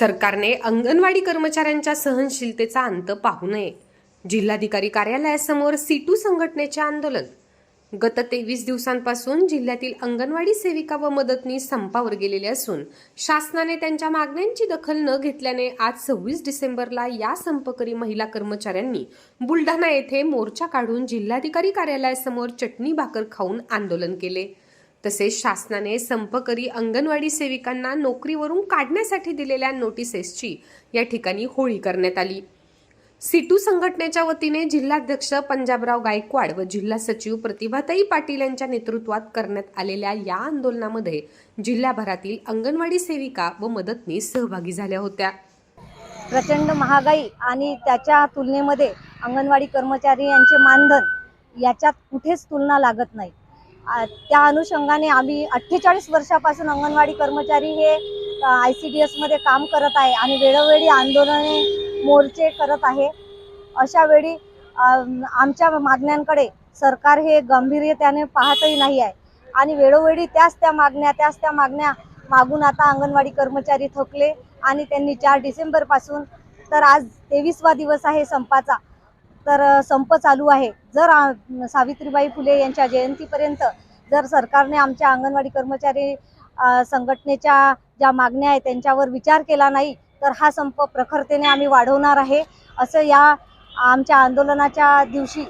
सरकारने अंगणवाडी कर्मचाऱ्यांच्या सहनशीलतेचा अंत पाहू नये. जिल्हाधिकारी कार्यालयासमोर सीटू संघटनेचे आंदोलन. गत तेवीस दिवसांपासून जिल्ह्यातील अंगणवाडी सेविका व मदतनीस संपावर गेलेले असून शासनाने त्यांच्या मागण्यांची दखल न घेतल्याने आज सव्वीस डिसेंबरला या संपकरी महिला कर्मचाऱ्यांनी बुलढाणा येथे मोर्चा काढून जिल्हाधिकारी कार्यालयासमोर चटणी भाकर खाऊन आंदोलन केले. तसेच शासनाने संपकरी अंगणवाडी सेविकांना नोकरीवरून काढण्यासाठी दिलेल्या नोटिसेसची या ठिकाणी होळी करण्यात आली. सिटू संघटनेच्या वतीने जिल्हाध्यक्ष पंजाबराव गायकवाड व जिल्हा सचिव प्रतिभाताई पाटील यांच्या नेतृत्वात करण्यात आलेल्या या आंदोलनामध्ये जिल्हाभरातील अंगणवाडी सेविका व मदतनीस सहभागी झाल्या होत्या. प्रचंड महागाई आणि त्याच्या तुलनेमध्ये अंगणवाडी कर्मचारी यांचे मानधन याच्यात कुठेच तुलना लागत नाही. त्या अनुषंगाने आम्ही अठ्ठेचाळीस वर्षापासून अंगणवाडी कर्मचारी हे आय सी डी एसमध्ये काम करत आहे आणि वेळोवेळी आंदोलने मोर्चे करत आहे. अशा वेळी आमच्या मागण्यांकडे सरकार हे गांभीर्यतेने पाहतही नाही आहे. आणि वेळोवेळी त्याच त्या मागण्या त्याच त्या मागण्या मागून आता अंगणवाडी कर्मचारी थकले आणि त्यांनी चार डिसेंबरपासून तर आज तेवीसवा दिवस आहे संपाचा. तर संप चालू आहे. जर सावित्रीबाई फुले यांच्या जयंतीपर्यंत जर सरकारने आमच्या अंगणवाडी कर्मचारी संघटनेच्या ज्या मागण्या आहेत त्यांच्यावर विचार केला नाही तर हा संप प्रखरतेने आम्ही वाढवणार आहे. असं या आमच्या आंदोलनाच्या दिवशी